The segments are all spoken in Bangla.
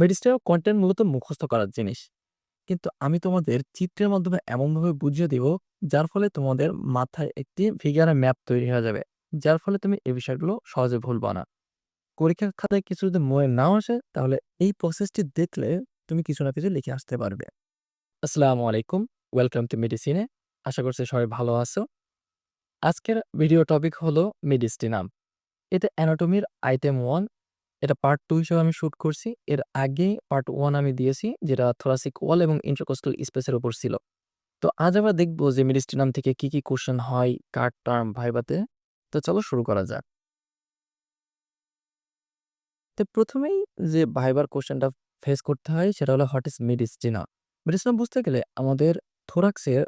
মেডিস্টার কন্টেন্ট মূলত মুখস্থ করার জিনিস। কিন্তু আমি তোমাদের চিত্রের মাধ্যমে এমনভাবে বুঝিয়ে দিব, যার ফলে তোমাদের মাথায় একটি ফিগারের ম্যাপ তৈরি হয়ে যাবে। যার ফলে তুমি এই বিষয়গুলো সহজে ভুলবা না। পরীক্ষার খাতায় কিছু যদি মনে নাও আসে, তাহলে এই প্রসেসটি দেখলে তুমি কিছু না কিছু লিখে আসতে পারবে। আসসালামু আলাইকুম, ওয়েলকাম টু মেডিসিনে। আশা করছি সবাই ভালো আছো। আজকের ভিডিও টপিক হলো মেডিস্টিনাম। এটা অ্যানাটমির আইটেম 1 এটা পার্ট টু হিসেবে আমি শুট করছি। এর আগে পার্ট ওয়ান আমি দিয়েছি যেটা থোরাসিক ওয়াল এবং ইন্টারকোস্টাল স্পেসের উপর ছিল। তো আজ আমরা দেখব যে মেডিস্টিনাম থেকে কি, কি কোয়েশ্চেন হয় কার টার্ম ভাইভাতে। তো চলো শুরু করা যাক। তো প্রথমেই যে ভাইবার কোয়েশ্চেনটা ফেস করতে হয় সেটা হলো হোয়াট ইস মেডিস্টিনা? মেডিস্টিনা বুঝতে গেলে আমাদের থোরাক্সের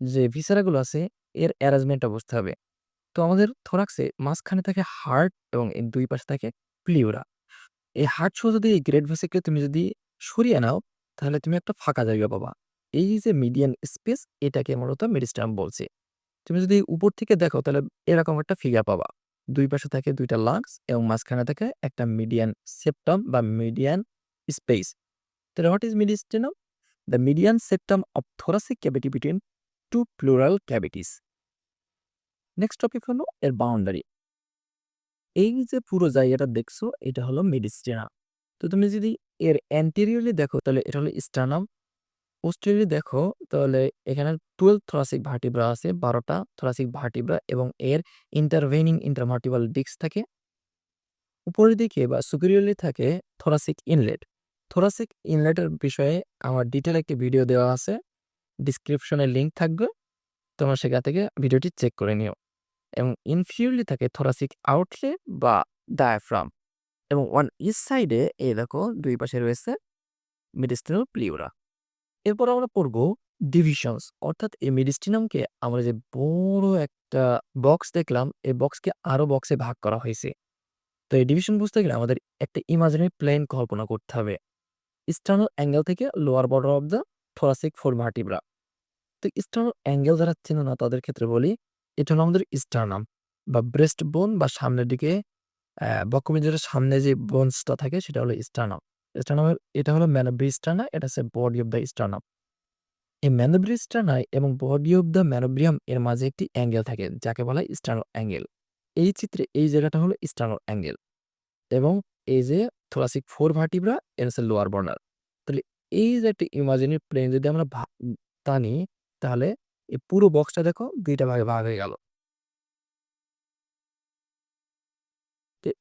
যে ভিসেরাগুলো আছে এর অ্যারেঞ্জমেন্টটা বুঝতে হবে। তো আমাদের থোরাক্সে মাঝখানে থাকে হার্ট এবং এর দুই পাশে থাকে প্লিউরা। এই হার্ট সহ যদি এই গ্রেট ভেসিককে তুমি যদি সরিয়ে নাও, তাহলে তুমি একটা ফাঁকা জায়গা পাবা। এই যে মিডিয়ান স্পেস এটাকে মূলত মেডিস্টাম বলছি। তুমি যদি উপর থেকে দেখো তাহলে এরকম একটা ফিগার পাবা। দুই পাশে থাকে ২ টা লাংস এবং মাঝখানে থাকে একটা মিডিয়ান সেপ্টাম বা মিডিয়ান স্পেস। তাহলে what is mediastinum? The median septum of thoracic cavity between two pleural cavities. Next topic হলো এর বাউন্ডারি। এই যে পুরো জায়গাটা দেখছ, এটা হলো মেডিস্টিনা। তো তুমি যদি এর anteriorly দেখো, তাহলে এটা হলো স্টার্নাম। posteriorly দেখো, তাহলে এখানে 12 thoracic vertebra আছে ১২ টা thoracic vertebra এবং এর ইন্টারভেনিং intervertebral disc থাকে। উপরের দিকে বা superiorly থাকে thoracic ইনলেট thoracic ইনলেটের বিষয়ে আমার ডিটেল একটি ভিডিও দেওয়া আছে। ডিসক্রিপশনে লিঙ্ক থাকবে। তোমরা সেখান থেকে ভিডিওটি চেক করে নিও। এবং inferiorly থাকে থোরাসিক আউটলে বা ডায়াফ্রাম এবং ওয়ান each সাইডে এই দেখো দুই পাশে রয়েছে mediastinal প্লিউরা এরপর আমরা পড়ব ডিভিশনস অর্থাৎ এই মেডিস্টিনামকে আমরা যে বড় একটা বক্স দেখলাম, এই বক্সকে আরও বক্সে ভাগ করা হয়েছে। তো এই ডিভিশন বুঝতে গেলে আমাদের একটা ইমাজিনারি প্লেন কল্পনা করতে হবে। ইস্টার্নাল অ্যাঙ্গেল থেকে lower border of the thoracic 4 vertebra. তো external অ্যাঙ্গেল যারা চেনো না তাদের ক্ষেত্রে বলি, এটা হলো আমাদের স্টার্নাম বা ব্রেস্ট বোন বা সামনের দিকে অ্যা বক্ষমেরুর সামনে যে বোনসটা থাকে সেটা হলো স্টার্নাম। স্টার্নামের এটা হলো ম্যানোব্রি স্টার্না, এটা হচ্ছে বডি অফ দ্য স্টার্নাম। এই ম্যানোব্রি স্টার্না এবং বডি অফ দ্য ম্যানোব্রিয়াম এর মাঝে একটি অ্যাঙ্গেল থাকে যাকে বলা হয় স্টার্নাল অ্যাঙ্গেল। এই চিত্রে এই জায়গাটা হলো স্টার্নাল অ্যাঙ্গেল এবং এই যে thoracic 4 vertebra এর হচ্ছে লোয়ার বর্নার তাহলে এই যে একটা ইমাজিনারি প্লেন যদি আমরা টানি তাহলে এই পুরো বক্সটা দেখো ২ টা ভাগে ভাগ হয়ে গেল।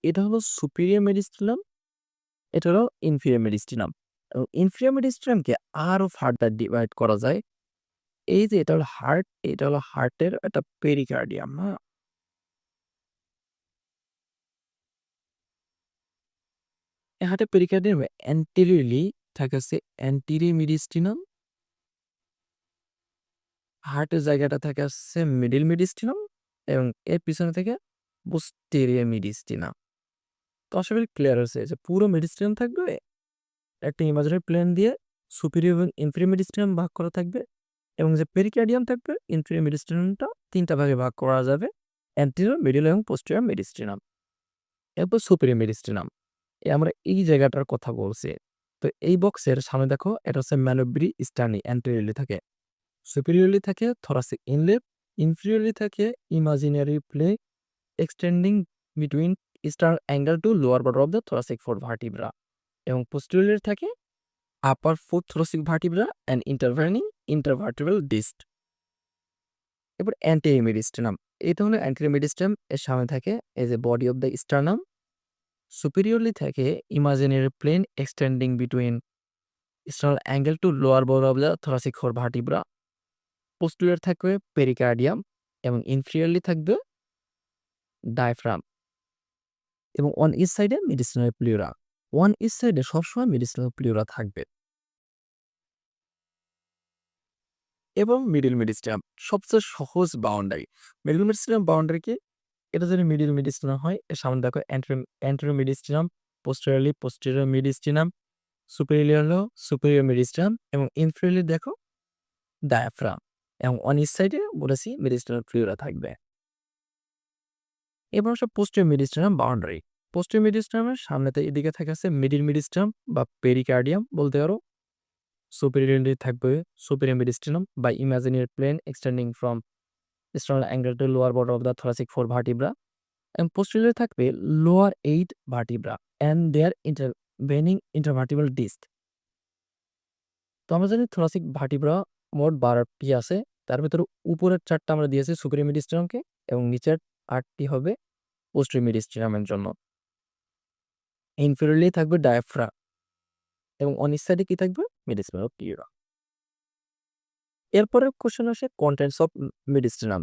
এটা হলো superior mediastinum, এটা হলো inferior mediastinum এবং inferior mediastinumকে আরও ফার্দার ডিভাইড করা যায়। এই যে এটা হলো হার্ট, এটা হলো হার্টের একটা পেরিকার্ডিয়াম, হ্যাঁ? হার্টের পেরিকার্ডিয়ামে anteriorly থাকে হচ্ছে anterior mediastinum হার্টের জায়গাটা থাকে হচ্ছে মিডিল মেডিস্টিনাম এবং এর পিছনে থেকে posterior mediastinum. তো আশা করি ক্লিয়ার হয়েছে যে পুরো মেডিস্টিনাম থাকবে, একটা ইমাজিনারি প্লেন দিয়ে superior এবং inferior mediastinum ভাগ করা থাকবে এবং যে পেরিকার্ডিয়াম থাকবে inferior mediastinumটা ৩ টা ভাগে ভাগ করা যাবে। anterior, মিডিল এবং posterior mediastinum. এরপর superior mediastinum. এ আমরা এই জায়গাটার কথা বলছি। তো এই বক্সের সামনে দেখো এটা হচ্ছে ম্যানোব্রি স্টার্নি anteriorly থাকে। সুপিরিয়রলি থাকে থরাসিক ইনলেপ ইনফিরিয়রলি থাকে imaginary plane extending between sternal angle to lower border of the thoracic four vertebra এবং পোস্টেরিয়র থাকে upper fourth thoracic vertebra and intervening intervertebral disc এরপর অ্যান্টি অ্যান্টিমিডিস্টেনাম এই ধরনের অ্যান্টিমিডিস্টেম এর সামনে থাকে as a body of the sternum superiorly থাকে imaginary plane extending between sternal angle to lower border of the thoracic four vertebra posterior থাকবে পেরিকার্ডিয়াম এবং ইনফ্রিয়ারলি থাকবে ডায়ফ্রাম এবং অন ইস সাইডে মেডিসিনাল প্লিউরা ওয়ান ইস সাইডে সবসময় মেডিসিনাল প্লিউরা থাকবে। এবং মিডিল মেডিস্টিনাম সবচেয়ে সহজ বাউন্ডারি মিডিল মেডিস্টিনাম বাউন্ডারি কি, এটা যদি মিডিল মেডিস্টিনাম হয়, এর সামনে দেখো anterior mediastinum posteriorly posterior mediastinum superior superior mediastinum এবং ইনফ্রিয়ারলি দেখো ডায়াফ্রাম এবং অনিচ্ছাইডে বলেছি মেডিস্টেনাল ফ্লিওরা থাকবে। এবার হচ্ছে পোস্টিয়ার মেডিস্টেনাম বাউন্ডারি পোস্টিয়ার মেডিস্টেনামের সামনেতে এদিকে থাকে আছে মিডিল মেডিস্টেনাম বা পেরিকার্ডিয়াম বলতে পারো। সুপেরিয়ার থাকবে সুপেরিয়ার মেডিস্টেনাম বা imaginary plane extending from external angle to lower border of the thoracic four vertebra এবং পোস্টিয়ারে থাকবে lower eight vertebra and their intervening intervertebral disc তো আমরা জানি থোরাসিক ভার্টিব্রা মোট বারোটি আছে। তার ভিতরে উপরের চারটা আমরা দিয়েছি সুপিরিয়র মিডিস্টিনামকে এবং নিচের আটটি হবে পোস্টেরিয়র মিডিস্টিনামের জন্য। ইনফেরিয়রলি থাকবে ডায়াফ্রা এবং অনিস সাইডে কি থাকবে? মিডিস্টিনাম পিউরা এরপরে কোশ্চেন আসে কন্টেন্টস অফ মিডিস্টিনাম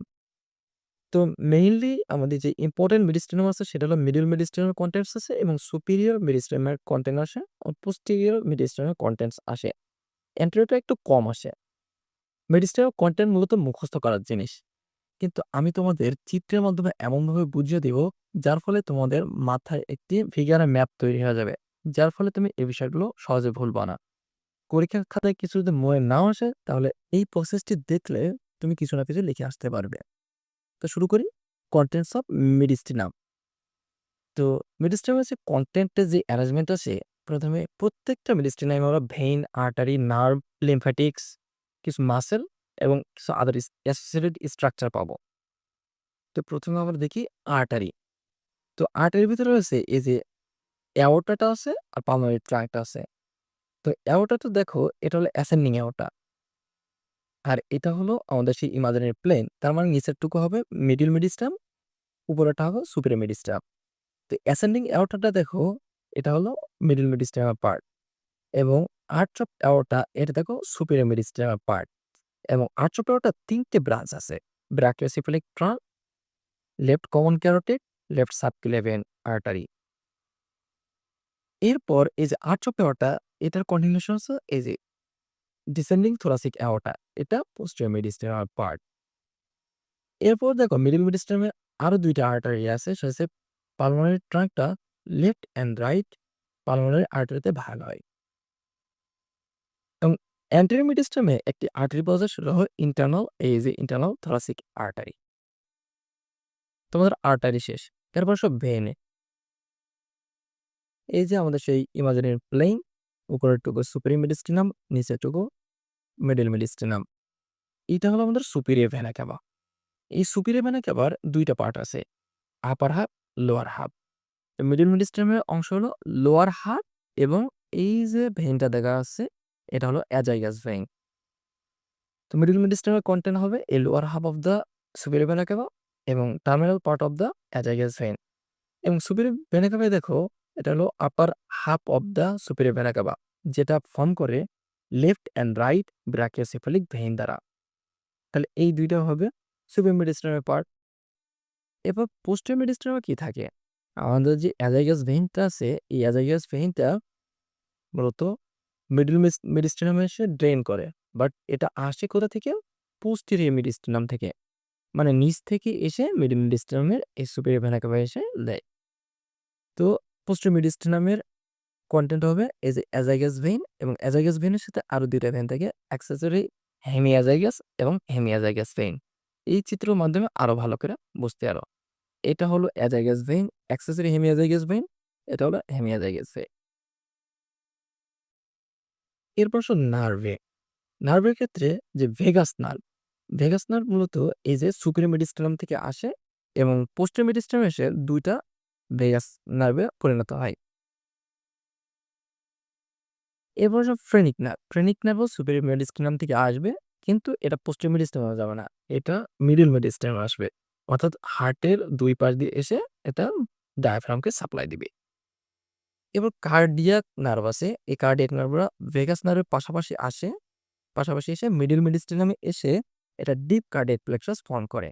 তো মেইনলি আমাদের যে ইম্পর্টেন্ট মেডিস্টিনাম আছে সেটা হলো মিডল মেডিস্টিনামের কন্টেন্টস আছে এবং সুপিরিয়র মেডিস্টিনামের কন্টেন্ট আসে পোস্টেরিয়র মেডিস্টিনামের কন্টেন্টস আসে। এন্ট্রিটা একটু কম আসে। মেডিস্টিনামের কন্টেন্ট মূলত মুখস্থ করার জিনিস। কিন্তু আমি তোমাদের চিত্রের মাধ্যমে এমনভাবে বুঝিয়ে দেব, যার ফলে তোমাদের মাথায় একটি ফিগারের ম্যাপ তৈরি হয়ে যাবে, যার ফলে তুমি এই বিষয়গুলো সহজে ভুলবা না। পরীক্ষার খাতায় কিছু যদি মনে নাও আসে, তাহলে এই প্রসেসটি দেখলে তুমি কিছু না কিছু লিখে আসতে পারবে। তো শুরু করি কন্টেন্টস অফ মিডিস্টিনাম তো মিডিস্টিনামের যে কন্টেন্টের যে অ্যারেঞ্জমেন্ট আছে, প্রথমে প্রত্যেকটা মিডিস্টিনামে আমরা ভেইন আর্টারি নার্ভ লিম্ফ্যাটিক্স কিছু মাসেল এবং কিছু আদার অ্যাসোসিয়েটেড স্ট্রাকচার পাবো। তো প্রথমে আমরা দেখি আর্টারি তো আর্টারির ভিতরে রয়েছে এই যে অ্যাওটাটা আছে আর পালমারি ট্রাঙ্কটা আছে। তো অ্যাওটাটা দেখো, এটা হলো অ্যাসেন্ডিং অ্যাওটা আর এটা হলো আমাদের সেই ইমাজিনারি প্লেন তার মানে নিচেরটুকু হবে মিডিল মিডিস্টাম উপরেরটা হবে সুপিরিয়র মিডিস্টাম তো অ্যাসেন্ডিং অ্যাওটাটা দেখো, এটা হলো মিডিল মিডিস্টামের পার্ট এবং আর্চ অফ অ্যাওটা এটা দেখো সুপিরিয়র মিডিস্টামের পার্ট এবং আর্চ অফ অ্যাওটা তিনটে ব্রাঞ্চ আছে। Brachiocephalic trunk left common carotid left subclavian artery এরপর এই যে আর্চ অফ অ্যাওটা এটার কন্টিনিউশন হচ্ছে এই যে ডিসেন্ডিং থোরাসিক অ্যাওটা এটা পোস্টিয়ার মিডিস্টামের পার্ট এরপর দেখো মিডিল মিডিস্টামে আরও দুইটা আর্টারি আছে, সেটা হচ্ছে পালমোনারি ট্রাঙ্কটা লেফট অ্যান্ড রাইট পালমোনারি আর্টারিতে ভাগ হয়। এবং অ্যান্টেরিয়র মিডিস্টামে একটি আর্টারি পাওয়া যায়, সেটা হলো ইন্টারনাল এই যে ইন্টারনাল থোরাসিক আর্টারি তোমাদের আর্টারি শেষ, এরপর সব ভেনে এই যে আমাদের সেই ইমাজিনারি প্লেন উপরের টুকু সুপিরিয়র মিডিস্টিনাম নিচের টুকু মিডিল মিডিস্টিনাম এটা হলো আমাদের সুপিরিয়র ভেনা ক্যাবা এই সুপিরিয়র ভেনা ক্যাবার দুইটা পার্ট আছে upper half lower half middle মিডিস্টিনামের অংশ হলো লোয়ার হাফ এবং এই যে ভেনটা দেখা যাচ্ছে এটা হলো অ্যাজাইগাস ভেন তো মিডিল মিডিস্টিনামের কন্টেন্ট হবে a lower half of the superior vena cava এবং terminal part of the azygos vein এবং সুপিরিয়র ভেনা দেখো, এটা হলো upper half of the superior vena cava যেটা ফর্ম করে left and right brachiocephalic vein দ্বারা। তাহলে এই দুইটা হবে সুপিরিয়র মিডিস্টামের পার্ট এবার পোস্টের মিডিস্টামে কি থাকে? আমাদের যে অ্যাজাইগাস ভেইনটা আছে, এই অ্যাজাইগাস ভেইনটা মূলত মিডল মিডিস্টামে এসে ড্রেন করে। বাট এটা আসে কোথা থেকে? পোস্টেরিয়র মিডিস্টাম থেকে। মানে নিচ থেকে এসে মিডল মিডিস্টামের এই সুপিরিয়র ভেনা ক্যাবা এসে দেয়। তো পোস্টের মিডিস্টামের কন্টেন্ট হবে এই যে অ্যাজাইগাস ভেইন এবং অ্যাজাইগাস ভেইনের সাথে আরও দুইটা ভেইন থাকে। অ্যাক্সেসরি হেমিয়াজাইগাস এবং হেমিয়াজাইগাস ভেইন এই চিত্রের মাধ্যমে আরও ভালো করে বুঝতে আরও এটা হলো azygos vein accessory hemiazygos vein এটা হলো হেমিয়াজাইগাস ভেইন এরপর আসো নার্ভে। নার্ভের ক্ষেত্রে যে ভেগাস নার্ভ ভেগাস নার্ভ মূলত এই যে সুপিরিয়র মিডিস্টাম থেকে আসে এবং পোস্টের মিডিস্টাম এসে দুইটা ভেগাস নার্ভে পরিণত হয়। এরপর সব ফ্রেনিক নার্ভ, ফ্রেনিক নার্ভও সুপিরিয়র মেডিস্টাম থেকে আসবে কিন্তু এটা পোস্টের মেডিস্টামে যাবে না, এটা মিডিল মেডিস্টামে আসবে। অর্থাৎ হার্টের দুই পাশ দিয়ে এসে এটা ডায়াফ্রামকে সাপ্লাই দিবে। এবার কার্ডিয়াক নার্ভ আছে। এই কার্ডিয়াক নার্ভরা ভেগাস নার্ভের পাশাপাশি আসে। পাশাপাশি এসে মিডল মেডিস্টামে এসে এটা ডিপ কার্ডিয়াক প্লেক্সাস ফর্ম করে।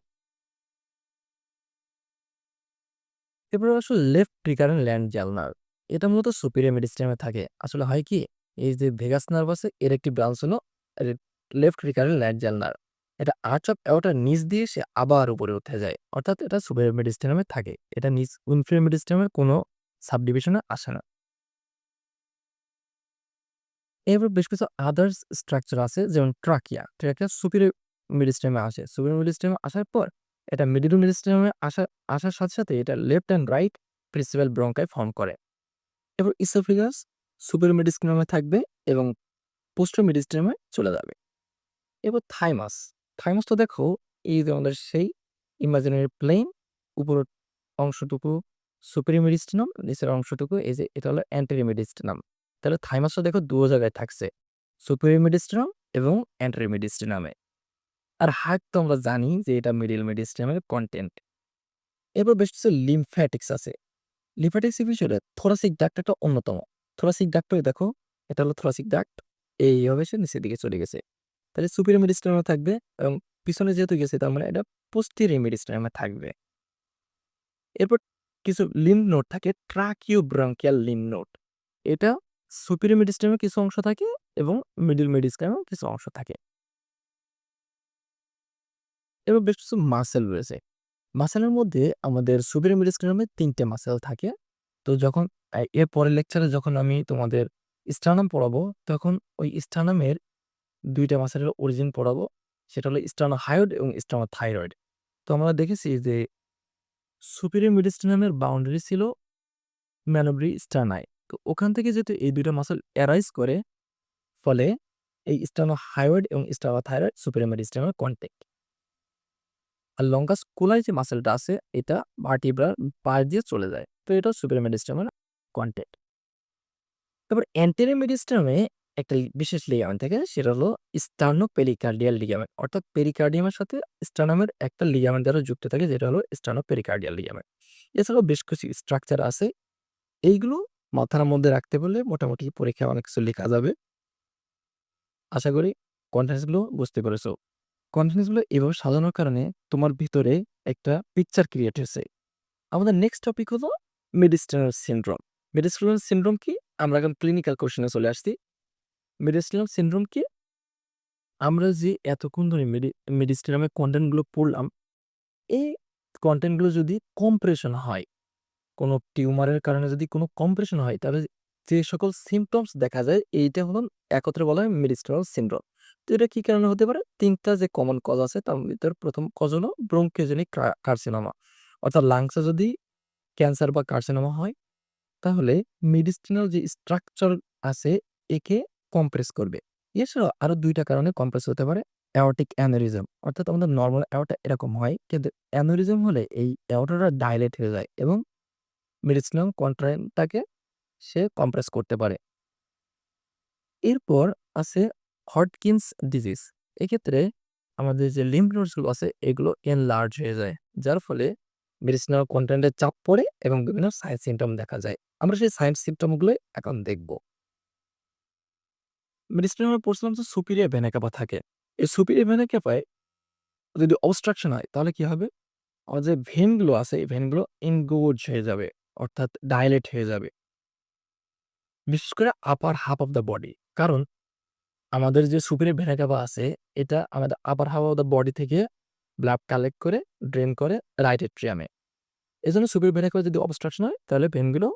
এবার আসলে left recurrent laryngeal nerve এটা মূলত সুপিরিয়র মেডিস্টামে থাকে। আসলে হয় কি? এই যে ভেগাস নার্ভ আছে, এর একটি ব্রাঞ্চ হলো left recurrent laryngeal nerve এটা আর্চ অফ অ্যাওটার নিচ দিয়ে সে আবার উপরে উঠে যায়। অর্থাৎ এটা সুপিরিয়র মেডিস্টামে থাকে। এটা নিচ ইনফিরিয়র মেডিস্টামের কোনো সাবডিভিশনে আসে না। এবার বেশ কিছু আদার্স স্ট্রাকচার আছে, যেমন ট্রাকিয়া ট্রাকিয়া সুপিরিয়র মেডিস্টামে আসে। সুপিরিয়র মেডিস্টামে আসার পর, এটা মিডিল মেডিস্টামে আসা, আসার সাথে সাথে এটা left and right principal bronchi form করে। এবার ইসোফিগাস সুপার মিডিস্ট্রিয়ামে থাকবে এবং পোস্টো মিডিস্ট্রিয়ামে চলে যাবে। এবার থাইমাস থাইমাস তো দেখো, এই যে আমাদের সেই ইমাজিনারি প্লেন উপরের অংশটুকু সুপিরিয়র মেডিস্টিনাম নিচের অংশটুকু এই যে এটা হলো অ্যান্টেরিয়র মেডিস্টিনাম তাহলে থাইমাসটা দেখো দুটো জায়গায় থাকছে। সুপিরিয়র মেডিস্টিনাম এবং অ্যান্টেরিয়র মেডিস্টিনামে আর হার্ট তো আমরা জানি যে এটা মিডিল মেডিস্টিনামের কন্টেন্ট এরপর বেশ কিছু লিমফ্যাটিক্স আছে। লিমফ্যাটিক্স বিষয়ে থোরাসিক ডাক্ট একটা অন্যতম। থোরাসিক ডাক্টরে দেখো, এটা হলো থোরাসিক ডাক্ট এইভাবে সে নিচের দিকে চলে গেছে। তাহলে সুপিরিয়র মেডিস্টিনামে থাকবে এবং পিছনে যেহেতু গেছে, তার মানে এটা পোস্টেরিয়র মেডিস্টিনামে থাকবে। এরপর কিছু লিম্ফ নোট থাকে ট্রাকিও ব্রঙ্কিয়াল লিম্ফ নোট এটা সুপিরিয়র মেডিস্টিনামে কিছু অংশ থাকে এবং মিডিল মেডিস্টিনামে কিছু অংশ থাকে। এবার বেশ কিছু মাসেল রয়েছে। মাসেলের মধ্যে আমাদের সুপিরিয়র মেডিস্টিনামে তিনটে মাসেল থাকে। তো যখন এর পরের লেকচারে যখন আমি তোমাদের স্টানাম পড়াবো, তখন ওই স্টানামের দুইটা মাসেলের অরিজিন পড়াবো। সেটা হলো স্টানো হায়োড এবং স্টানো থাইরয়েড তো আমরা দেখেছি যে, সুপিরিয়র মেডিস্টিনামের বাউন্ডারি ছিল ম্যানোব্রি স্টানাই তো ওখান থেকে যেহেতু এই দুইটা মাসেল অ্যারাইজ করে, ফলে এই স্টানো হায়োড এবং স্টানো থাইরয়েড সুপিরিয়র মেডিস্টিনামের কন্টেক্ট আর লঙ্কাস কোলাই যে মাসেলটা আছে, এটা ভার্টিব্রার পাশ দিয়ে চলে যায়, তো এটা সুপিরিয়র মেডিস্টামের কন্টেন্ট তারপর অ্যান্টেরিয়র মেডিস্টামে একটা বিশেষ লিগামেন্ট থাকে, সেটা হলো স্টার্নো পেরিকার্ডিয়াল লিগামেন্ট অর্থাৎ পেরিকার্ডিয়ামের সাথে স্টার্নামের একটা লিগামেন্ট দ্বারা যুক্ত থাকে, যেটা হলো স্টার্নো পেরিকার্ডিয়াল লিগামেন্ট এছাড়াও বেশ কিছু স্ট্রাকচার আছে, এইগুলো মাথার মধ্যে রাখতে পারলে মোটামুটি পরীক্ষায় অনেক কিছু লেখা যাবে। আশা করি কন্টেন্টসগুলো বুঝতে পেরেছ। কন্টেন্টসগুলো এভাবে সাজানোর কারণে তোমার ভিতরে একটা পিকচার ক্রিয়েট হয়েছে। আমাদের নেক্সট টপিক হলো মেডিস্টেনাল সিনড্রোম মেডিস্টেনাল সিনড্রোম কি? আমরা এখন ক্লিনিক্যাল কোশ্চেনে চলে আসছি। মেডিস্টেনাল সিনড্রোম কি? আমরা যে এতক্ষণ ধরে মেডি মেডিস্টেনামের কন্টেন্টগুলো পড়লাম, এই কন্টেন্টগুলো যদি কম্প্রেশন হয় কোনো টিউমারের কারণে যদি কোনো কম্প্রেশন হয়, তাহলে যে সকল সিমটমস দেখা যায়, এইটা হলো একত্রে বলা হয় মেডিস্টেনাল সিনড্রোম। তো এটা কি কারণে হতে পারে? তিনটা যে কমন কজ আছে, তার ভিতরে প্রথম কজ হলো ব্রঙ্কিওজেনিক কার্সিনোমা অর্থাৎ লাংসে যদি ক্যান্সার বা কার্সিনোমা হয়, তাহলে মেডিস্টিনাল যে স্ট্রাকচার আছে, একে কম্প্রেস করবে। এছাড়াও আরও দুইটা কারণে কম্প্রেস হতে পারে অ্যাওটিক অ্যানোরিজম অর্থাৎ আমাদের নর্মাল অ্যাওটা এরকম হয়, কিন্তু অ্যানোরিজম হলে এই অ্যাওটাটা ডাইলেট হয়ে যায় এবং মেডিসিনাল কন্ট্রাইনটাকে সে কম্প্রেস করতে পারে। এরপর আছে হটকিন্স ডিজিজ এক্ষেত্রে আমাদের যে লিম্ফ নোডসগুলো আছে, এগুলো এনলার্জ হয়ে যায়, যার ফলে মেডিসিনাল কন্টেন্টের চাপ পড়ে এবং বিভিন্ন সাইন সিমটম দেখা যায়। আমরা সেই সাইন সিমটমগুলো এখন দেখব। মেডিসিনাল পড়ছিলাম যে সুপিরিয়ার ভেনাকাপা থাকে। এই সুপিরিয়ার ভেনাকাপায় যদি অবস্ট্রাকশন হয়, তাহলে কি হবে? আমাদের যে ভেনগুলো আছে, এই ভেনগুলো ইনগোজ হয়ে যাবে। অর্থাৎ ডাইলেট হয়ে যাবে। বিশেষ করে upper half of the body কারণ আমাদের যে সুপিরিয়ার ভেনাকাপা আছে, এটা আমাদের upper half of the body থেকে ব্লাড কালেক্ট করে ড্রেন করে রাইট এট্রিয়ামে এই জন্য সুপিরিয়ার ভেনাকাপা যদি অবস্ট্রাকশন হয়, তাহলে ভেনগুলো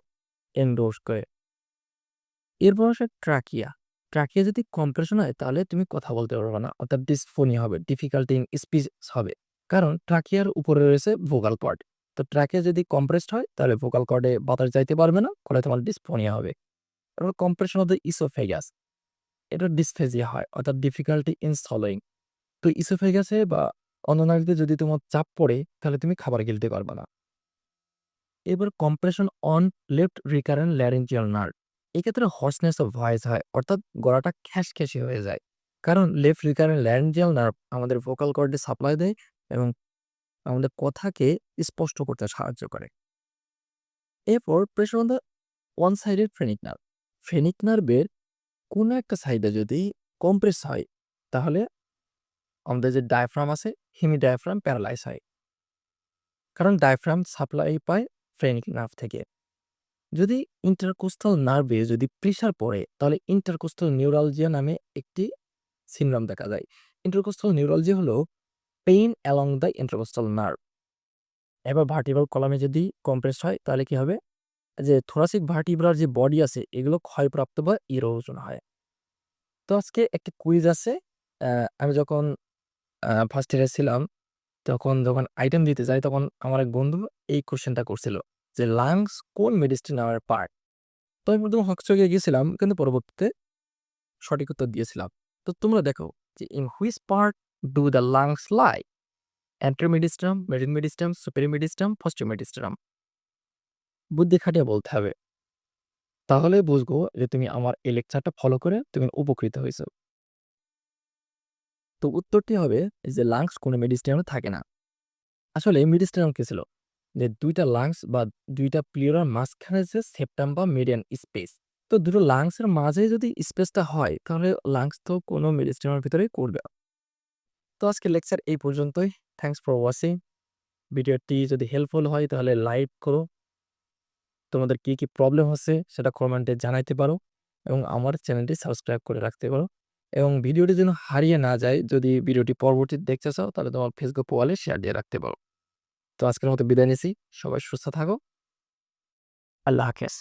এনডোজ করে। এরপর আসে ট্রাকিয়া ট্রাকিয়া যদি কম্প্রেশন হয়, তাহলে তুমি কথা বলতে পারবে না, অর্থাৎ ডিসফোনি হবে ডিফিকাল্টি ইন স্পিচ হবে। কারণ ট্রাকিয়ার উপরে রয়েছে ভোকাল কর্ড তো ট্র্যাকে যদি কম্প্রেসড হয়, তাহলে ভোকাল কর্ডে বাতাস যাইতে পারবে না, ফলে তোমার ডিসফোনিয়া হবে। তারপর কম্প্রেশন অফ দ্য ইসোফেগাস এটা ডিসফেজিয়া হয়, অর্থাৎ ডিফিকাল্টি ইন সলোয়িং তো ইসোফেগাসে বা অন্যনালীতে যদি তোমার চাপ পড়ে, তাহলে তুমি খাবার গিলতে পারবে না। এবার compression on left recurrent laryngeal nerve এক্ষেত্রে হর্সনেস অফ ভয়েস হয়, অর্থাৎ গলাটা খ্যাসখ্যাসি হয়ে যায়। কারণ লেফট রিকারেন্ট ল্যারেঞ্জিয়াল নার্ভ আমাদের ভোকাল কর্ডে সাপ্লাই দেয় এবং আমাদের কথাকে স্পষ্ট করতে সাহায্য করে। এরপর pressure on the one sided phrenic nerve phrenic নার্ভের কোনো একটা সাইডে যদি কম্প্রেস হয়, তাহলে আমাদের যে ডায়াফ্রাম আছে হিমি ডায়াফ্রাম প্যারালাইজ হয়। কারণ ডায়াফ্রাম সাপ্লাই পায় ফ্রেনিক নার্ভ থেকে। যদি ইন্টারকোস্টাল নার্ভে যদি প্রেশার পড়ে, তাহলে ইন্টারকোস্টাল নিউরালজিয়া নামে একটি সিনড্রোম দেখা যায়। ইন্টারকোস্টাল নিউরালজি হলো pain along the intercostal nerve এবার ভার্টিব্রাল কলামে যদি কম্প্রেস হয়, তাহলে কি হবে? যে থোরাসিক ভার্টিব্রার যে বডি আছে, এগুলো ক্ষয়প্রাপ্ত বা ইরোজন হয়। তো আজকে একটা কুইজ আছে আমি যখন ফার্স্ট ইয়ারে ছিলাম, তখন যখন আইটেম দিতে যাই, তখন আমার এক বন্ধু এই কোশ্চেনটা করছিল, যে লাংস কোন মেডিসিনামের পার্ট তো আমি প্রথমে হকচকিয়ে গিয়েছিলাম কিন্তু পরবর্তীতে সঠিক উত্তর দিয়েছিলাম। তো তোমরা দেখো, যে in which part the lungs lie anterior mediastinum middle mediastinum superior mediastinum posterior mediastinum বুদ্ধি খাটিয়ে বলতে হবে। তাহলে বুঝব যে তুমি আমার এই লেকচারটা ফলো করে তুমি উপকৃত হয়েছো। তো উত্তরটি হবে যে লাংস কোনো মেডিস্টামে থাকে না। আসলে মেডিস্টাম কি ছিল? যে দুইটা লাংস বা দুইটা প্লিওরার মাঝখানে যে সেপ্টাম বা মিডিয়ান স্পেস তো দুটো লাংসের মাঝে যদি স্পেসটা হয়, তাহলে লাংস তো কোনো মেডিস্টামের ভিতরেই করবে। তো আজকে লেকচার এই পর্যন্তই। থ্যাংকস ফর ওয়াচিং ভিডিওটি যদি হেল্পফুল হয়, তাহলে লাইক করো। তোমাদের কি কি প্রবলেম হচ্ছে, সেটা কমেন্টে জানাইতে পারো এবং আমার চ্যানেলটি সাবস্ক্রাইব করে রাখতে পারো। এবং ভিডিওটি যেন হারিয়ে না যায়, যদি ভিডিওটি পরবর্তীতে দেখতে চাও, তাহলে তোমার ফেসবুক ওয়ালে শেয়ার দিয়ে রাখতে পারো। তো আজকের মতো বিদায় নিছি। সবাই সুস্থ থাকো। আল্লাহ হাফেজ।